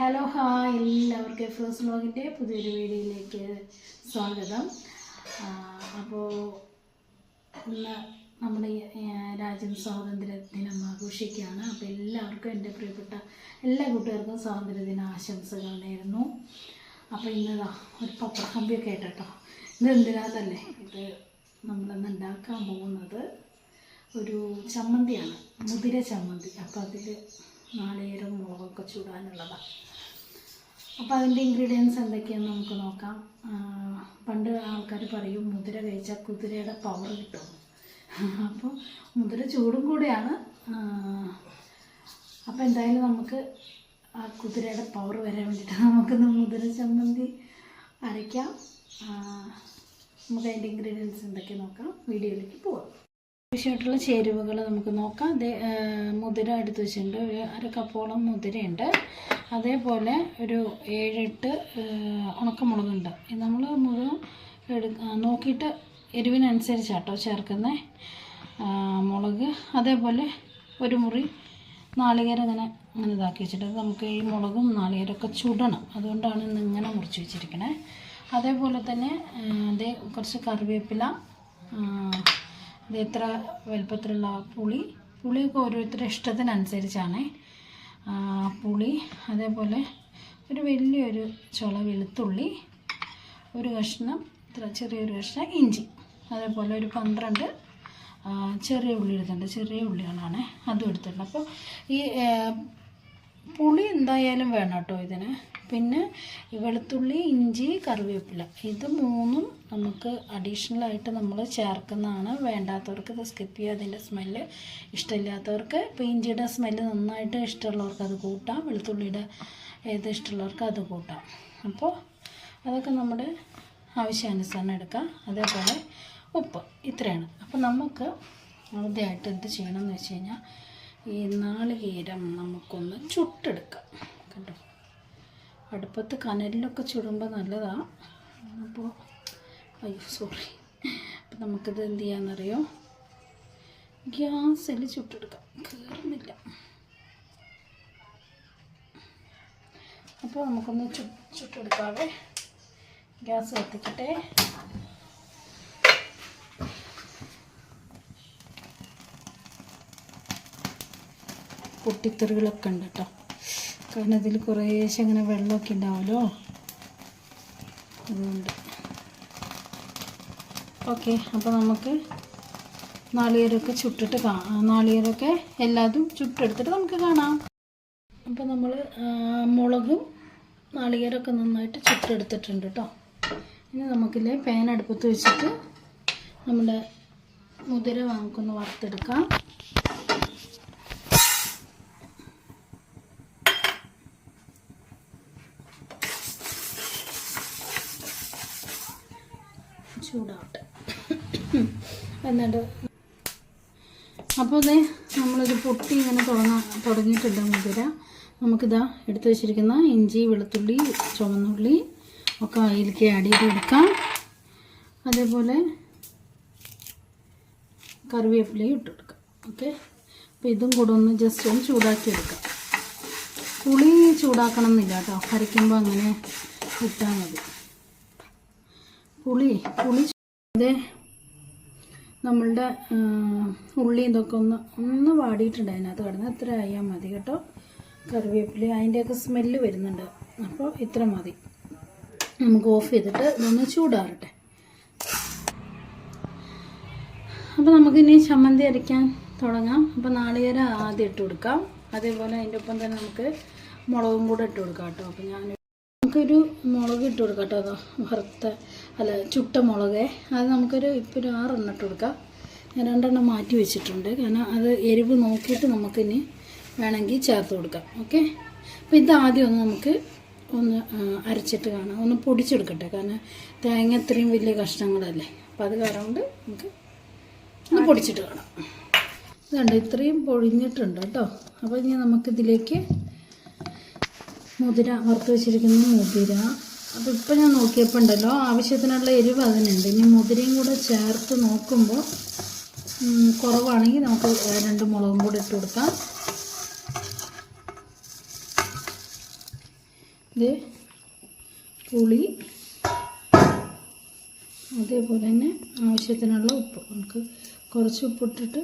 Hello hi എല്ലാവർക്കും എഫ്രോസ് വ്ലോഗിന്റെ പുതിയൊരു വീഡിയോയിലേക്ക് സ്വാഗതം. അപ്പോൾ ഇന്ന് നമ്മുടെ രാജ്യം സ്വാതന്ത്ര്യ ദിനം ആഘോഷിക്കുകയാണ്. അപ്പോൾ എല്ലാവർക്കും എന്റെ പ്രിയപ്പെട്ട എല്ലാ കൂട്ടുകാർക്കും സ്വാതന്ത്ര്യ ദിന ആശംസകൾ നേരുന്നു. അപ്പോൾ ഇന്നതാ ഒരു പപ്പടക്കമ്പിയൊക്കെ ആയിട്ട് ഇത് എന്തിനാന്നല്ലേ ഇത് നമ്മളിന്ന് ഉണ്ടാക്കാൻ പോകുന്നത് ഒരു ചമ്മന്തിയാണ്. മുതിര ചമ്മന്തി. അപ്പോൾ അതിൽ നാളികേരം മുളകൊക്കെ ചൂടാനുള്ളതാണ് അപ്പോൾ അതിന്റെ ഇൻഗ്രീഡിയൻസ് എന്തൊക്കെയാണെന്ന് നമുക്ക് നോക്കാം. പണ്ട് ആൾക്കാർ പറയും മുതിര കഴിച്ചാൽ കുതിരയുടെ പവർ കിട്ടും. അപ്പോൾ മുതിര ചൂടും കൂടെയാണ്. അപ്പോൾ എന്തായാലും നമുക്ക് ആ കുതിരയുടെ പവർ വരാൻ വേണ്ടിയിട്ട് നമുക്കിന്ന് മുതിര ചമ്മന്തി അരയ്ക്കാം. നമുക്ക് അതിന്റെ ഇൻഗ്രീഡിയൻസ് എന്തൊക്കെ നോക്കാം. വീഡിയോയിലേക്ക് പോവാം. ആവശ്യമായിട്ടുള്ള ചേരുവകൾ നമുക്ക് നോക്കാം. അതേ മുതിര എടുത്ത് വെച്ചിട്ടുണ്ട്. ഒരു അര കപ്പോളം മുതിരയുണ്ട്. അതേപോലെ ഒരു ഏഴെട്ട് ഉണക്കമുളകുണ്ട്. ഇത് നമ്മൾ മുഴുവൻ എടു നോക്കിയിട്ട് എരിവിനനുസരിച്ചാട്ടോ ചേർക്കുന്നത് മുളക്. അതേപോലെ ഒരു മുറി നാളികേരം ഇങ്ങനെ അങ്ങനെ ഇതാക്കി വെച്ചിട്ട് നമുക്ക് ഈ മുളകും നാളികേരമൊക്കെ ചുടണം. അതുകൊണ്ടാണ് ഇന്ന് ഇങ്ങനെ മുറിച്ച് വെച്ചിരിക്കണേ. അതേപോലെ തന്നെ അതേ കുറച്ച് കറിവേപ്പില ഇത് എത്ര വലുപ്പത്തിലുള്ള പുളി? പുളിയൊക്കെ ഓരോരുത്തരുടെ ഇഷ്ടത്തിനനുസരിച്ചാണ്. പുളി അതേപോലെ ഒരു വലിയൊരു ചുള വെളുത്തുള്ളി ഒരു കഷ്ണം ചെറിയൊരു കഷ്ണം ഇഞ്ചി അതേപോലെ ഒരു പന്ത്രണ്ട് ചെറിയ ഉള്ളി എടുത്തിട്ടുണ്ട്. ചെറിയ ഉള്ളികളാണ്. അതും എടുത്തിട്ടുണ്ട്. അപ്പോൾ ഈ പുളി എന്തായാലും വേണം കേട്ടോ ഇതിന്. പിന്നെ വെളുത്തുള്ളി ഇഞ്ചി കറിവേപ്പില. ഇത് മൂന്നും നമുക്ക് അഡീഷണൽ ആയിട്ട് നമ്മൾ ചേർക്കുന്നതാണ്. വേണ്ടാത്തവർക്ക് ഇത് സ്കിപ്പ് ചെയ്യുക അതിന്റെ സ്മെല്ല് ഇഷ്ടമില്ലാത്തവർക്ക് ഇപ്പോൾ ഇഞ്ചിയുടെ സ്മെല്ല് നന്നായിട്ട് ഇഷ്ടമുള്ളവർക്ക് അത് കൂട്ടാം. വെളുത്തുള്ളിയുടെ ഏത് ഇഷ്ടമുള്ളവർക്ക് അത് കൂട്ടാം. അപ്പോൾ അതൊക്കെ നമ്മുടെ ആവശ്യാനുസരണം എടുക്കാം. അതേപോലെ ഉപ്പ്. ഇത്രയാണ്. അപ്പോൾ നമുക്ക് ആദ്യമായിട്ട് എന്ത് ചെയ്യണമെന്ന് വെച്ച് കഴിഞ്ഞാൽ ഈ നാളികേരം നമുക്കൊന്ന് ചുട്ടെടുക്കാം. കണ്ടോ? അടുപ്പത്ത് കനലിലൊക്കെ ചുടുമ്പോൾ നല്ലതാണ് അപ്പോൾ അയ്യോ സോറി അപ്പം നമുക്കിത് എന്ത് ചെയ്യാമെന്നറിയോ ഗ്യാസിൽ ചുട്ടെടുക്കാം. കയറുന്നില്ല അപ്പോൾ നമുക്കൊന്ന് ചു ചുട്ടെടുക്കാവേ. ഗ്യാസ് കത്തിക്കട്ടെ. പൊട്ടിത്തെറികളൊക്കെ ഉണ്ട് കേട്ടോ. കാരണം ഇതിൽ കുറേശ്ശെ ഇങ്ങനെ വെള്ളമൊക്കെ ഉണ്ടാവുമല്ലോ. അതുകൊണ്ട്. ഓക്കെ അപ്പോൾ നമുക്ക് നാളികേരമൊക്കെ ചുട്ടിട്ട് കാണാം നാളികേരമൊക്കെ എല്ലാതും ചുട്ടെടുത്തിട്ട് നമുക്ക് കാണാം. അപ്പോൾ നമ്മൾ മുളകും നാളികേരമൊക്കെ നന്നായിട്ട് ചുട്ടെടുത്തിട്ടുണ്ട് കേട്ടോ. ഇനി നമുക്കില്ലേ പാൻ അടുപ്പത്ത് വെച്ചിട്ട് നമ്മുടെ മുതിര നമുക്കൊന്ന് വറുത്തെടുക്കാം. ചൂടാവട്ടെ. എന്നിട്ട് അപ്പോൾ അതെ നമ്മളൊരു പൊട്ടി ഇങ്ങനെ തുടങ്ങാൻ തുടങ്ങിയിട്ടുണ്ട് മുതിര നമുക്കിതാ എടുത്തു വെച്ചിരിക്കുന്ന ഇഞ്ചി വെളുത്തുള്ളി ചുവന്നുള്ളി ഒക്കെ അതിലേക്ക് ആഡ് ചെയ്ത് കൊടുക്കാം അതേപോലെ കറിവേപ്പിലയും ഇട്ട് കൊടുക്കാം. ഓക്കെ അപ്പോൾ ഇതും കൂടെ ഒന്ന് ജസ്റ്റ് ഒന്ന് ചൂടാക്കി എടുക്കാം. പുളി ചൂടാക്കണം എന്നില്ല കേട്ടോ. അരയ്ക്കുമ്പോൾ അങ്ങനെ ഇട്ടാൽ മതി. പുളി പുളി അതെ നമ്മളുടെ ഉള്ളി ഇതൊക്കെ ഒന്ന് ഒന്ന് വാടിയിട്ടുണ്ട് അതിനകത്ത് കിടന്ന്. ഇത്ര ആയാൽ മതി കേട്ടോ. കറിവേപ്പില അതിന്റെയൊക്കെ സ്മെല്ല് വരുന്നുണ്ട്. അപ്പോൾ ഇത്ര മതി. നമുക്ക് ഓഫ് ചെയ്തിട്ട് ഇതൊന്ന് ചൂടാറട്ടെ. അപ്പോൾ നമുക്കിനി ചമ്മന്തി അരയ്ക്കാൻ തുടങ്ങാം. അപ്പോൾ നാളികേരം ആദ്യം ഇട്ട് കൊടുക്കാം. അതേപോലെ അതിന്റെ ഒപ്പം തന്നെ നമുക്ക് മുളകും കൂടെ ഇട്ട് കൊടുക്കാം കേട്ടോ. അപ്പോൾ ഞാൻ നമുക്കൊരു മുളക് ഇട്ട് കൊടുക്കാം കേട്ടോ. അതോ വറുത്ത അല്ല ചുട്ട മുളക്. അത് നമുക്കൊരു ഇപ്പോൾ ഒരു ആറെണ്ണം ഇട്ട് കൊടുക്കാം. ഞാൻ രണ്ടെണ്ണം മാറ്റി വെച്ചിട്ടുണ്ട്. കാരണം അത് എരിവ് നോക്കിയിട്ട് നമുക്കിനി വേണമെങ്കിൽ ചേർത്ത് കൊടുക്കാം. ഓക്കെ? അപ്പോൾ ഇത് ആദ്യം ഒന്ന് നമുക്ക് ഒന്ന് അരച്ചിട്ട് കാണാം. ഒന്ന് പൊടിച്ചെടുക്കട്ടെ. കാരണം തേങ്ങ ഇത്രയും വലിയ കഷ്ണങ്ങളല്ലേ. അപ്പം അത് കാരണം നമുക്ക് ഒന്ന് പൊടിച്ചിട്ട് കാണാം. ഇതുണ്ട് ഇത്രയും പൊഴിഞ്ഞിട്ടുണ്ട് കേട്ടോ. അപ്പോൾ ഇനി നമുക്കിതിലേക്ക് മുതിര വറുത്ത് വെച്ചിരിക്കുന്ന മുതിര അപ്പോൾ ഇപ്പോൾ ഞാൻ നോക്കിയപ്പോൾ ഉണ്ടല്ലോ ആവശ്യത്തിനുള്ള എരിവ് അതിനുണ്ട്. ഇനി മുതിരയും കൂടെ ചേർത്ത് നോക്കുമ്പോൾ കുറവാണെങ്കിൽ നമുക്ക് രണ്ട് മുളകും കൂടെ ഇട്ട് കൊടുക്കാം. ഇത് പുളി അതേപോലെ തന്നെ ആവശ്യത്തിനുള്ള ഉപ്പ്. നമുക്ക് കുറച്ച് ഉപ്പിട്ടിട്ട്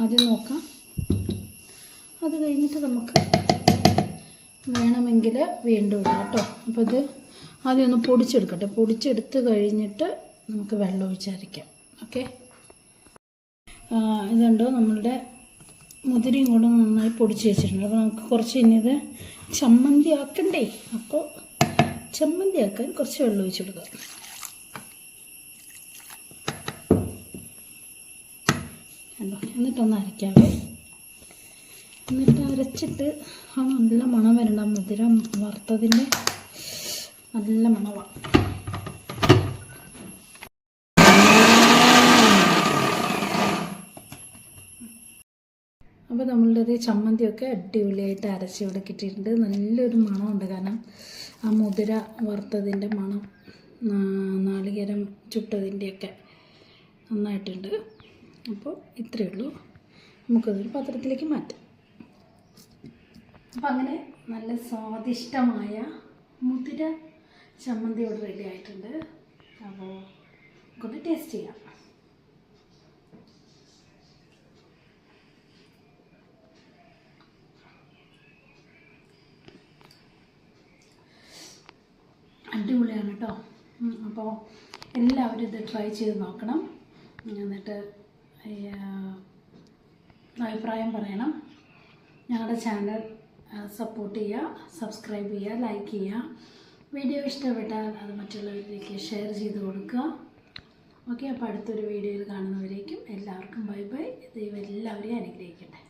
ആദ്യം നോക്കാം. അത് കഴിഞ്ഞിട്ട് നമുക്ക് വേണമെങ്കിൽ വീണ്ടും ഇടാം കേട്ടോ. അപ്പോൾ ഇത് ആദ്യം ഒന്ന് പൊടിച്ചെടുക്കട്ടെ. പൊടിച്ചെടുത്ത് കഴിഞ്ഞിട്ട് നമുക്ക് വെള്ളം ഒഴിച്ചരയ്ക്കാം ഓക്കെ? ഇതുണ്ടോ നമ്മളുടെ മുതിരയും കൂടെ നന്നായി പൊടിച്ച് വെച്ചിട്ടുണ്ട്. അപ്പോൾ നമുക്ക് കുറച്ച് ഇനി ഇത് ചമ്മന്തി ആക്കണ്ടേ? അപ്പോൾ ചമ്മന്തി ആക്കാൻ കുറച്ച് വെള്ളം ഒഴിച്ചു കൊടുക്കാം. എന്നിട്ടൊന്ന് അരയ്ക്കാവേ എന്നിട്ട് അരച്ചിട്ട് ആ നല്ല മണം വരണം മധുരം വറുത്തതിന്റെ നല്ല മണമാണ് അപ്പോൾ നമ്മളുടെ ചമ്മന്തിയൊക്കെ അടിപൊളിയായിട്ട് അരച്ച് ഇവിടെ കിട്ടിയിട്ടുണ്ട്. നല്ലൊരു മണമുണ്ട് കാരണം ആ മുതിര വറുത്തതിന്റെ മണം നാളികേരം ചുട്ടതിന്റെയൊക്കെ നന്നായിട്ടുണ്ട്. അപ്പോൾ ഇത്രയേ ഉള്ളൂ. നമുക്കതൊരു പാത്രത്തിലേക്ക് മാറ്റാം. അപ്പോൾ അങ്ങനെ നല്ല സ്വാദിഷ്ടമായ മുതിര ചമ്മന്തി റെഡി ആയിട്ടുണ്ട്. അപ്പോൾ നമുക്കൊന്ന് ടേസ്റ്റ് ചെയ്യാം. അടിപൊളിയാണ് കേട്ടോ അപ്പോൾ എല്ലാവരും ഇത് ട്രൈ ചെയ്ത് നോക്കണം. എന്നിട്ട് അഭിപ്രായം പറയണം. ഞങ്ങളുടെ ചാനൽ സപ്പോർട്ട് ചെയ്യുക സബ്സ്ക്രൈബ് ചെയ്യുക ലൈക്ക് ചെയ്യുക. വീഡിയോ ഇഷ്ടപ്പെട്ടാൽ അത് മറ്റുള്ളവരിലേക്ക് ഷെയർ ചെയ്ത് കൊടുക്കുക. ഓക്കെ അപ്പോൾ അടുത്തൊരു വീഡിയോയിൽ കാണുന്നവരേക്കും എല്ലാവർക്കും ബൈ ബൈ ദൈവം എല്ലാവരെയും അനുഗ്രഹിക്കട്ടെ.